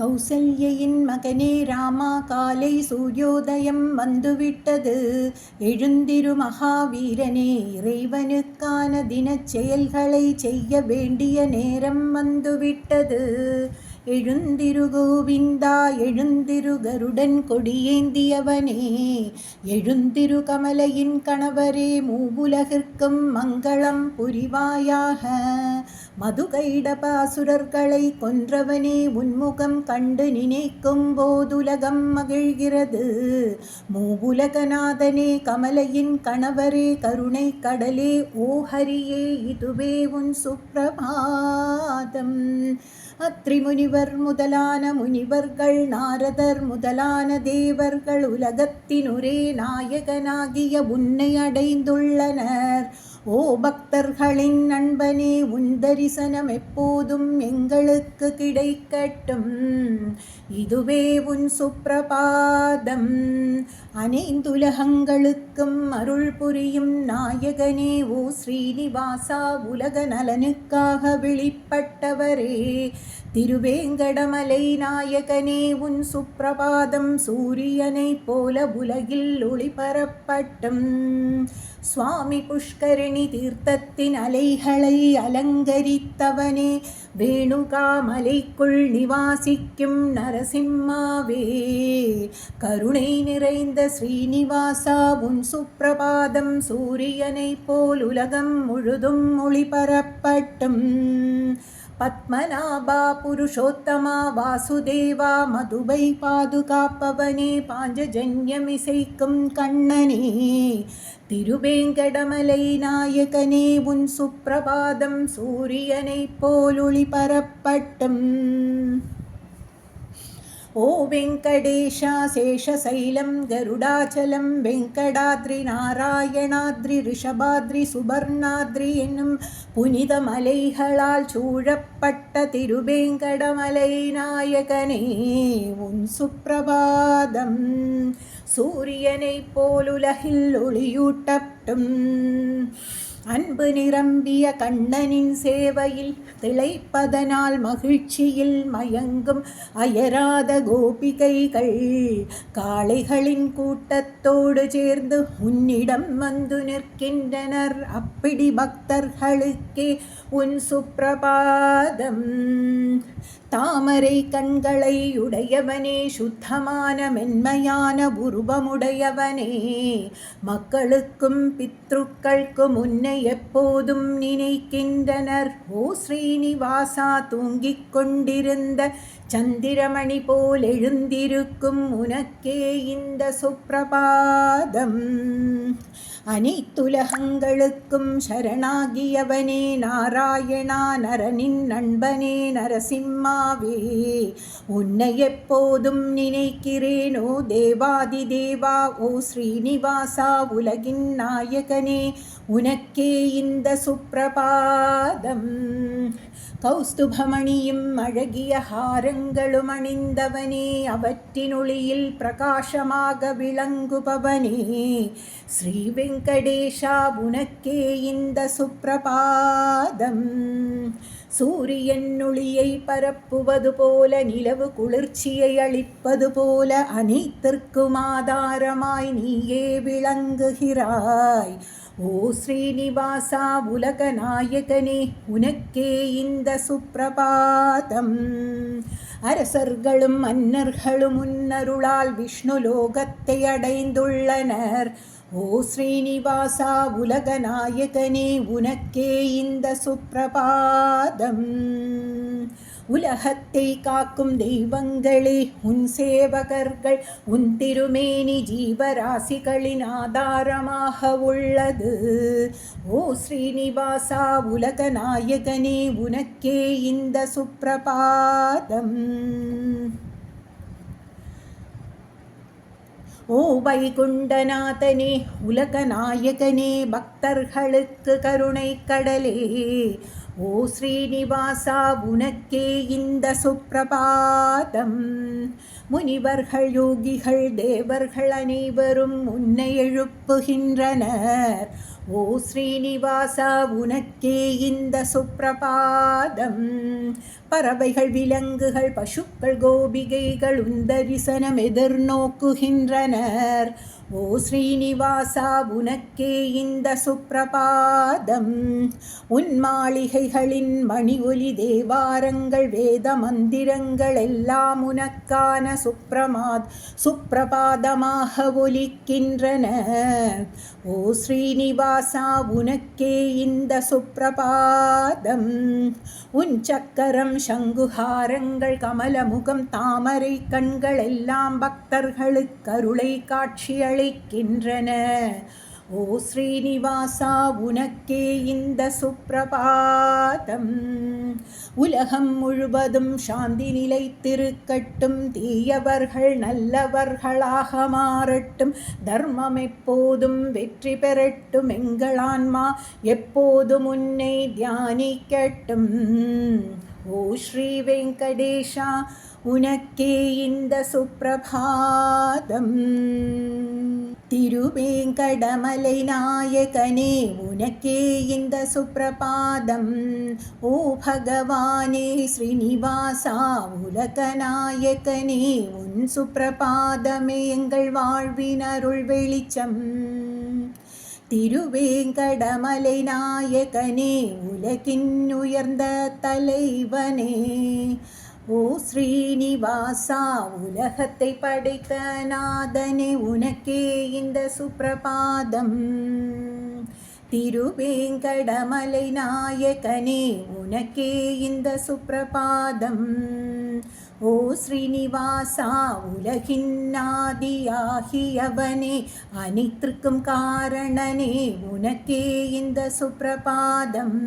கௌசல்யின் மகனே ராமா காலை சூரியோதயம் வந்துவிட்டது. எழுந்திரு மகாவீரனே இறைவனுக்கான தினச் செயல்களை செய்ய வேண்டிய நேரம் வந்துவிட்டது. எழுந்திரு கோவிந்தா எழுந்திரு கருடன் கொடியேந்தியவனே. எழுந்திரு கமலையின் கணவரே மூவுலகிற்கும் மங்களம் புரிவாயாக. மதுகைடபாசுரர்களை கொன்றவனே உன்முகம் கண்டு நினைக்கும் போதுலகம் மகிழ்கிறது. மூவுலகநாதனே கமலையின் கணவரே கருணை கடலே ஓ ஹரியே இதுவே உன் சுப்பிரபாதம். அத்ரிமுனிவர் முதலான முனிவர்கள் நாரதர் முதலான தேவர்கள் உலகத்தினுரே நாயகனாகிய உன்னை அடைந்துள்ளனர். ஓ பக்தர்களின் நண்பனே உன் தரிசனம் எப்போதும் எங்களுக்கு கிடைக்கட்டும். இதுவே உன் சுப்பிரபாதம். அனைந்துலகங்களுக்கும் அருள் புரியும் நாயகனே ஓ ஸ்ரீனிவாசா உலக நலனுக்காக வெளிப்பட்டவரே. திருவேங்கடமலை நாயகனே உன் சுப்பிரபாதம் சூரியனைப் போல உலகில் ஒளிபரப்பட்டும். சுவாமி புஷ்கரணி தீர்த்தத்தின் அலைகளை அலங்கரித்தவனே வேணுகாமலைக்குள் நிவாசிக்கும் நரசிம்மாவே. கருணை நிறைந்த ஸ்ரீனிவாசா உன் சுப்பிரபாதம் சூரியனைப் போல் உலகம் முழுதும் ஒளிபரப்பட்டும். பத்மநாபா புருஷோத்தமா வாசுதேவா மதுபை பாதுகாப்பவனே பாஞ்சஜன்யமிசைக்கும் கண்ணனே. திருவேங்கடமலை நாயகனே உன் சுப்பிரபாதம் சூரியனைப் போலொளி பரப்பட்டும் ஓ வெங்கடேஷா சேஷசைலம் கருடாச்சலம் வெங்கடாத்ரி நாராயணாத்ரி ரிஷபாத்ரி சுபர்ணாத்ரி என்னும் புனித மலைகளால் சூழப்பட்ட திருவேங்கடமலை நாயகனே உன் சுப்பிரபாதம் സൂര്യനെ പോലുലഹിൽ ഒളിയൂട്ടും அன்பு நிரம்பிய கண்ணனின் சேவையில் திளைப்பதனால் மகிழ்ச்சியில் மயங்கும் அயராத கோபிகைகள். காளைகளின் கூட்டத்தோடு சேர்ந்து உன்னிடம் வந்து நிற்கின்றனர். அப்படி பக்தர்களுக்கே உன் சுப்பிரபாதம். தாமரை கண்களை உடையவனே சுத்தமான மென்மையான உருவமுடையவனே. மக்களுக்கும் பித்ருக்களுக்கும் உன்னை எப்போதும் நினைக்கின்றனர். ஓ ஸ்ரீனிவாசா தூங்கிக் கொண்டிருந்த சந்திரமணி போல் எழுந்திருக்கும் உனக்கே இந்த சுப்பிரபாதம் அனைத்துலகங்களுக்கும் சரணாகியவனே நாராயணா நரனின் நண்பனே நரசிம்மாவே. உன்னை எப்போதும் நினைக்கிறேனோ தேவாதி தேவா ஓ ஸ்ரீனிவாசா உலகின் நாயகனே உனக்கே இந்த சுப்பிரபாதம் கௌஸ்துபமணியும் அழகிய ஹாரங்களும் அணிந்தவனே அவற்றினொளியில் பிரகாசமாக விளங்குபவனே ஸ்ரீ வெங்கடேஷா உனக்கே இந்த சுப்பிரபாதம் சூரியன் ஒளியை பரப்புவது போல நிலவு குளிர்ச்சியை அளிப்பது போல அனைத்திற்கும் ஆதாரமாய் நீயே விளங்குகிறாய் ஓ ஸ்ரீனிவாசா உலக நாயகனே உனக்கே இந்த சுப்பிரபாதம். அரசர்களும் மன்னர்களும் உன்னருளால் விஷ்ணு லோகத்தை அடைந்துள்ளனர். ஓ ஸ்ரீனிவாசா உலக நாயகனே உனக்கே இந்த சுப்பிரபாதம். உலகத்தை காக்கும் தெய்வங்களே உன் சேவகர்கள் உன் திருமேனி ஜீவராசிகளின் ஆதாரமாக உள்ளது. ஓ ஸ்ரீனிவாசா உலக நாயகனே உனக்கே இந்த சுப்பிரபாதம். ஓ வைகுண்டநாதனே உலக நாயகனே பக்தர்களுக்கு கருணை கடலே. ஓ ஸ்ரீனிவாசா உனக்கே இந்த சுப்பிரபாதம். முனிவர்கள் யோகிகள் தேவர்கள் அனைவரும் உன்னை எழுப்புகின்றனர். ஓ ஸ்ரீனிவாசா உனக்கே இந்த சுப்பிரபாதம். பறவைகள் விலங்குகள் பசுக்கள் கோபிகைகள் உன் தரிசனம் எதிர்நோக்குகின்றனர். ஓ ஸ்ரீனிவாசா உனக்கே இந்த சுப்பிரபாதம். உன் மாளிகைகளின் மணி ஒலி தேவாரங்கள் வேத மந்திரங்கள் எல்லாம் உனக்கான சுப்பிரமாத் சுப்பிரபாதமாக ஒலிக்கின்றன. ஓ ஸ்ரீனிவாசா உனக்கே இந்த சுப்பிரபாதம். உன் சக்கரம் சங்குஹாரங்கள் கமலமுகம் தாமரை கண்கள் எல்லாம் பக்தர்களுக்கு அருளை காட்சியளிக்கின்றன ஓ ஸ்ரீனிவாசா உனக்கே இந்த சுப்பிரபாதம். உலகம் முழுவதும் சாந்தி நிலைத்திருக்கட்டும். தீயவர்கள் நல்லவர்களாக மாறட்டும். தர்மம் எப்போதும் வெற்றி பெறட்டும். எங்களான்மா எப்போதும் உன்னை தியானிக்கட்டும். ஓ ஸ்ரீ வெங்கடேஷா உனக்கே இந்த சுப்பிரபாதம். திருவேங்கடமலை நாயகனே உனக்கே இந்த சுப்பிரபாதம். ஓ பகவானே ஸ்ரீனிவாசா உலக நாயகனே உன் சுப்பிரபாதமே எங்கள் வாழ்வின் அருள் வெளிச்சம். திருவேங்கடமலை நாயகனே உலகின் உயர்ந்த தலைவனே ஓ ஸ்ரீனிவாசா உலகத்தை படைத்த நாதனே உனக்கே இந்த சுப்பிரபாதம் திருவேங்கடமலை நாயகனே உனக்கே இந்த சுப்பிரபாதம் ஓ ஸ்ரீனிவாசா உலகின் ஆதியாகியவனே அனைத்திற்கும் காரணனே உனக்கே இந்த சுப்பிரபாதம்.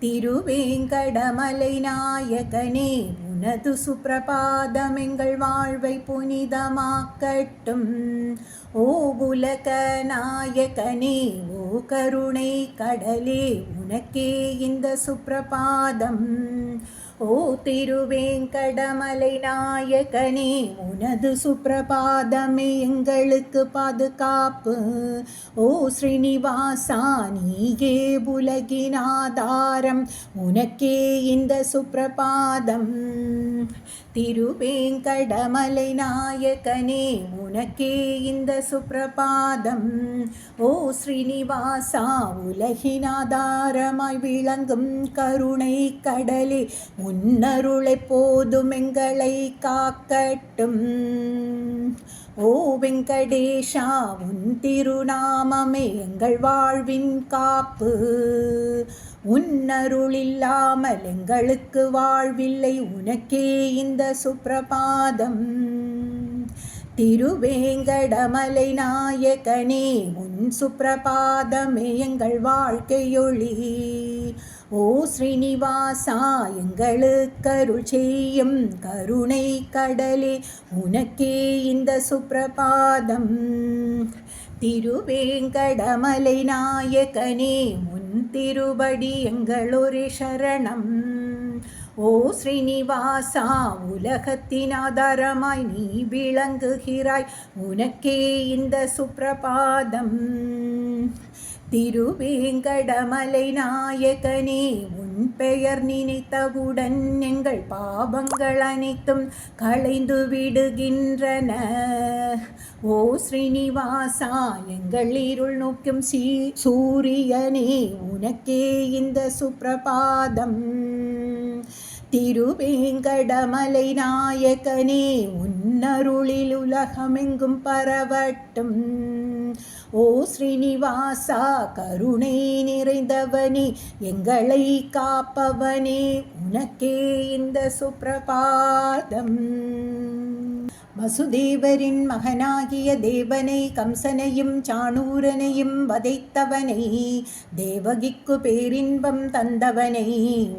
திருவேங்கடமலை நாயகனே உனது சுப்பிரபாதம் எங்கள் வாழ்வை புனிதமாக்கட்டும். ஓ உலக நாயகனே ஓ கருணை கடலே உனக்கே இந்த சுப்பிரபாதம். ஓ திருவேங்கடமலை நாயகனே உனது சுப்பிரபாதமே எங்களுக்கு பாதுகாப்பு. ஓ ஸ்ரீனிவாசா நீயே உலகினாதாரம் உனக்கே இந்த சுப்பிரபாதம். திருவேங்கடமலை நாயகனே உனக்கே இந்த சுப்பிரபாதம். ஓ ஸ்ரீனிவாசா உலகினாதாரமாய் விளங்கும் கருணை கடலே முன்னருளை போதும் எங்களை காக்கட்டும். ஓ வெங்கடேஷா உன் திருநாமமே எங்கள் வாழ்வின் காப்பு. உன்னருளில்லாமல் எங்களுக்கு வாழ்வில்லை. உனக்கே இந்த சுப்பிரபாதம். திருவேங்கடமலை நாயகனே உன் சுப்பிரபாதமே எங்கள் வாழ்க்கையொளி. ஓ ஸ்ரீனிவாசா எங்களுக்கருள் செய்யும் கருணை கடலே உனக்கே இந்த சுப்பிரபாதம். திருவேங்கடமலை நாயகனே உன் திருபடி எங்களொரு சரணம். ஓ ஸ்ரீனிவாசா உலகத்தின் ஆதாரமாய் நீ விளங்குகிறாய். உனக்கே இந்த சுப்பிரபாதம் திருவேங்கடமலை நாயகனே உன் பெயர் நினைத்தவுடன் எங்கள் பாவங்கள் அனைத்தும் களைந்து விடுகின்றன. ஓ ஸ்ரீனிவாசா எங்கள் இருள் நோக்கும் சீ சூரியனே உனக்கே இந்த சுப்பிரபாதம். திருவேங்கடமலை நாயகனே உன்னருளில் உலகமெங்கும் பரவட்டும். ஓ ஸ்ரீனிவாசா கருணை நிறைந்தவனே எங்களை காப்பவனே உனக்கே இந்த சுப்பிரபாதம். வசுதேவரின் மகனாகிய தேவனை கம்சனையும் சாணூரனையும் வதைத்தவனை தேவகிக்கு பேரின்பம் தந்தவனை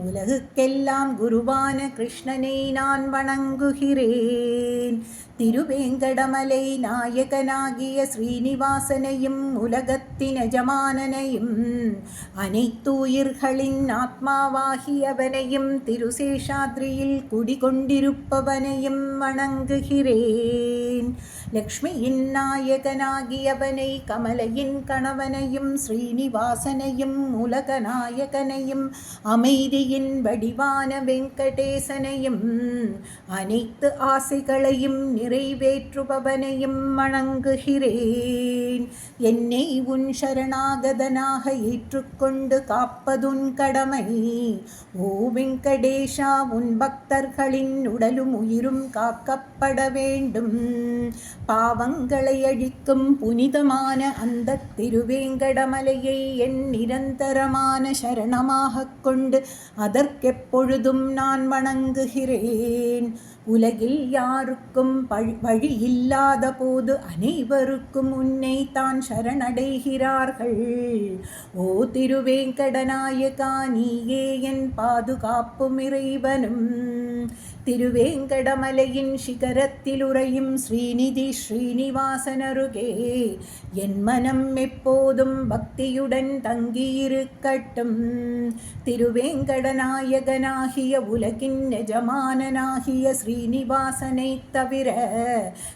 உலகுக்கெல்லாம் குருவான கிருஷ்ணனை நான் வணங்குகிறேன் திருவேங்கடமலை நாயகனாகிய ஸ்ரீனிவாசனையும் உலகத்தின் எஜமானனையும் அனைத்துயிர்களின் ஆத்மாவாகியவனையும் திருசேஷாத்ரியில் குடிகொண்டிருப்பவனையும் வணங்குகிறேன் லக்ஷ்மியின் நாயகனாகியவனை கமலையின் கணவனையும் ஸ்ரீனிவாசனையும் உலக நாயகனையும் அமைதியின் வடிவான வெங்கடேசனையும் அனைத்து ஆசைகளையும் நிறைவேற்றுபவனையும் வணங்குகிறேன். என்னை உன் சரணாகதனாக ஏற்றுக்கொண்டு காப்பதுன் கடமை ஓ வெங்கடேஷா உன் பக்தர்களின் உடலும் உயிரும் காக்கப்படவே வேண்டும். பாவங்களை அழிக்கும் புனிதமான அந்த திருவேங்கடமலையை என் நிரந்தரமான சரணமாக கொண்டு அதற்கெப்பொழுதும் நான் வணங்குகிறேன். உலகில் யாருக்கும் பழி வழி இல்லாத போது அனைவருக்கும் உன்னை தான் சரணடைகிறார்கள். ஓ திருவேங்கடநாயகா நீயே என் பாதுகாப்பும் இறைவனும். திருவேங்கடமலையின் சிகரத்தில் உறையும் ஸ்ரீநிதி ஸ்ரீனிவாசனருகே. என் மனம் எப்போதும் பக்தியுடன் தங்கியிருக்கட்டும். திருவேங்கடநாயகனாகிய உலகின் எஜமானனாகிய ஸ்ரீனிவாசனை தவிர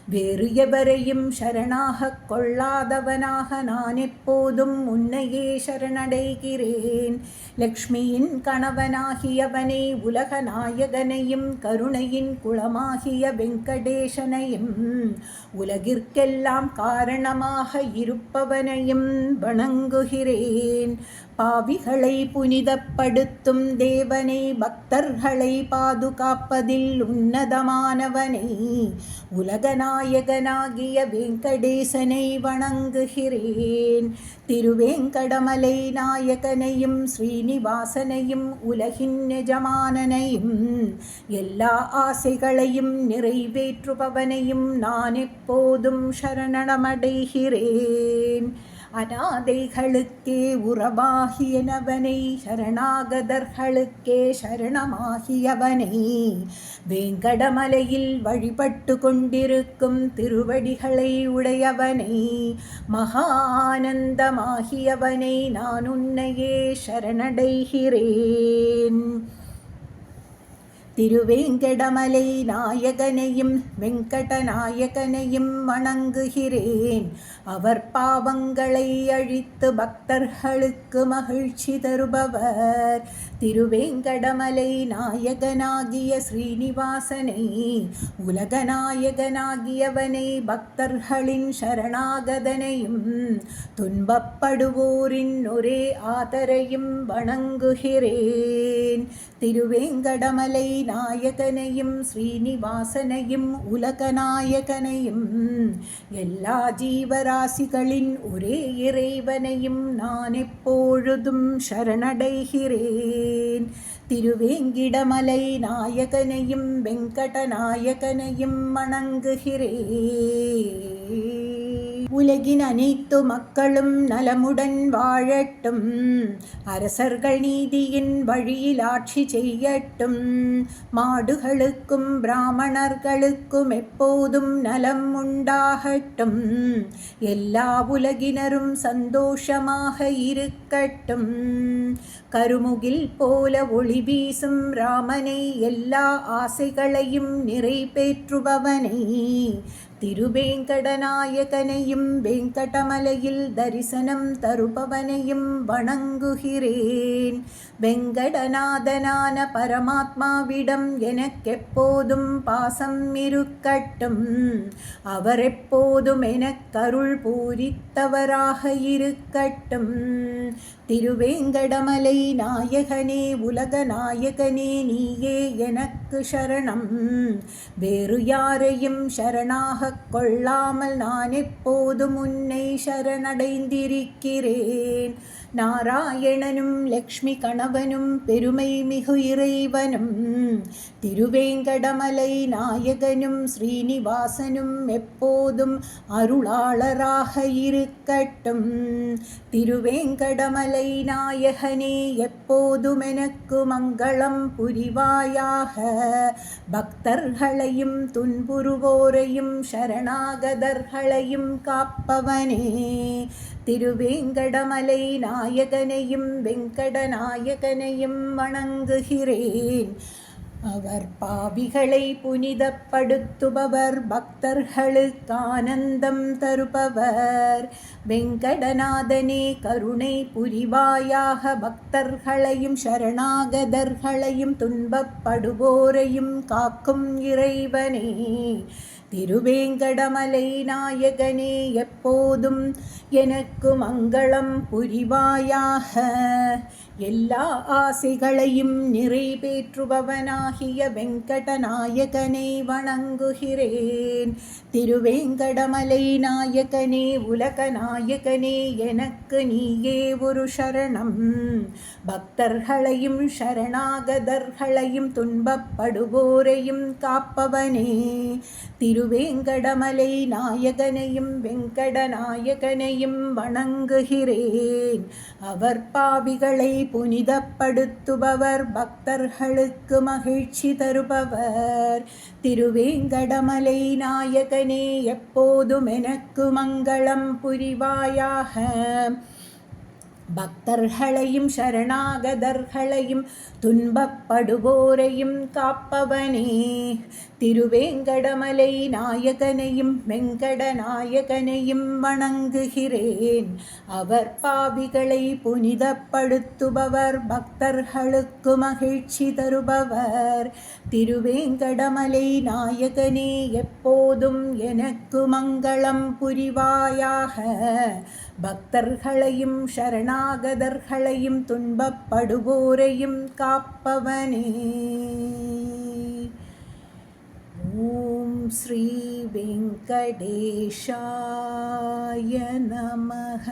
வேறு எவரையும் சரணாக கொள்ளாதவனாக நான் எப்போதும் உன்னையே சரணடைகிறேன். லக்ஷ்மியின் கணவனாகியவனை உலக நாயகனையும் கரு கருணையின் குளமாகிய வெங்கடேசனையும் உலகிற்கெல்லாம் காரணமாக இருப்பவனையும் வணங்குகிறேன். பாவிகளை புனிதப்படுத்தும் தேவனை பக்தர்களை பாதுகாப்பதில் உன்னதமானவனை. உலகநாயகனாகிய வெங்கடேசனை வணங்குகிறேன். திருவேங்கடமலை நாயகனையும் ஸ்ரீனிவாசனையும் உலகின் நிஜமானனையும் எல்லா ஆசைகளையும் நிறைவேற்றுபவனையும் நான் எப்போதும் சரணமடைகிறேன். அநாதைகளுக்கே உறவாகியனவனை சரணாகதர்களுக்கே சரணமாகியவனை. வேங்கடமலையில் வழிபட்டு கொண்டிருக்கும் திருவடிகளை உடையவனை மகானந்தமாகியவனை நான் உன்னையே சரணடைகிறேன். திருவேங்கடமலை நாயகனையும் வெங்கடநாயகனையும் வணங்குகிறேன். அவர் பாவங்களை அழித்து பக்தர்களுக்கு மகிழ்ச்சி தருபவர். திருவேங்கடமலை நாயகனாகிய ஸ்ரீனிவாசனை உலகநாயகனாகியவனை பக்தர்களின் சரணாகதனையும் துன்பப்படுவோரின் ஒரே ஆதரையும் வணங்குகிறேன். திருவேங்கடமலை நாயகனையும் ஸ்ரீனிவாசனையும் உலகநாயகனையும் எல்லா ஜீவராசிகளின் ஒரே இறைவனையும் நான் எப்பொழுதும் சரணடைகிறேன். திருவேங்கிடமலை நாயகனையும் வெங்கடநாயகனையும் வணங்குகிறேன். உலகின் அனைத்து மக்களும் நலமுடன் வாழட்டும். அரசர்கள் நீதியின் வழியில் ஆட்சி செய்யட்டும். மாடுகளுக்கும் பிராமணர்களுக்கும் எப்போதும் நலம் உண்டாகட்டும். எல்லா உலகினரும் சந்தோஷமாக இருக்கட்டும். கருமுகில் போல ஒளி வீசும் ராமனை எல்லா ஆசைகளையும் நிறைவேற்றுபவனை. திருவேங்கடநாயகனையும் வெங்கடமலையில் தரிசனம் தருபவனையும் வணங்குகிறேன். வெங்கடநாதனான பரமாத்மாவிடம் எனக்கெப்போதும் பாசம் இருக்கட்டும். அவர் எப்போதும் எனக்கருள் பூரித்தவராக இருக்கட்டும். திருவேங்கடமலை நாயகனே உலக நாயகனே நீயே எனக்கு சரணம். வேறு யாரையும் சரணாக கொள்ளாமல் நான் எப்போதும் உன்னை சரணடைந்திருக்கிறேன். நாராயணனும் லக்ஷ்மி கணவனும் பெருமை மிகு இறைவனும் திருவேங்கடமலை நாயகனும் ஸ்ரீனிவாசனும் எப்போதும் அருளாளராக இருக்கட்டும். திருவேங்கடமலை நாயகனே எப்போதும் எனக்கு மங்களம் புரிவாயாக. பக்தர்களையும் துன்புறுவோரையும் சரணாகதர்களையும் காப்பவனே. திருவேங்கடமலை நாயகனையும் வெங்கடநாயகனையும் வணங்குகிறேன். அவர் பாவிகளை புனிதப்படுத்துபவர் பக்தர்களுக்கு ஆனந்தம் தருபவர். வெங்கடநாதனே கருணை புரிவாயாக பக்தர்களையும் சரணாகதர்களையும் துன்பப்படுவோரையும் காக்கும் இறைவனே. திருவேங்கடமலை நாயகனே எப்போதும் எனக்கு மங்களம் புரிவாயாக எல்லா ஆசைகளையும் நிறைவேற்றுபவனாகிய வெங்கடநாயகனை வணங்குகிறேன். திருவேங்கடமலை நாயகனே உலக நாயகனே எனக்கு நீயே ஒரு சரணம். பக்தர்களையும் சரணாகதர்களையும் துன்பப்படுவோரையும் காப்பவனே. திருவேங்கடமலை நாயகனையும் வெங்கடநாயகனையும் வணங்குகிறேன். அவர் பாவிகளை புனிதப்படுத்துபவர் பக்தர்களுக்கு மகிழ்ச்சி தருபவர். திருவேங்கடமலை நாயகனே எப்போதும் எனக்கு மங்களம் புரிவாயாக. பக்தர்களையும் சரணாகதர்களையும் துன்பப்படுவோரையும் காப்பவனே. திருவேங்கடமலை நாயகனையும் வெங்கட நாயகனையும் வணங்குகிறேன். அவர் பாவிகளை புனிதப்படுத்துபவர் பக்தர்களுக்கு மகிழ்ச்சி தருபவர். திருவேங்கடமலை நாயகனே எப்போதும் எனக்கு மங்களம் புரிவாயாக. பக்தர்களையும் சரணாகதர்களையும் துன்பப்படுவோரையும் காப்பவனே. ஓம் ஸ்ரீ வெங்கடேஷாய நமக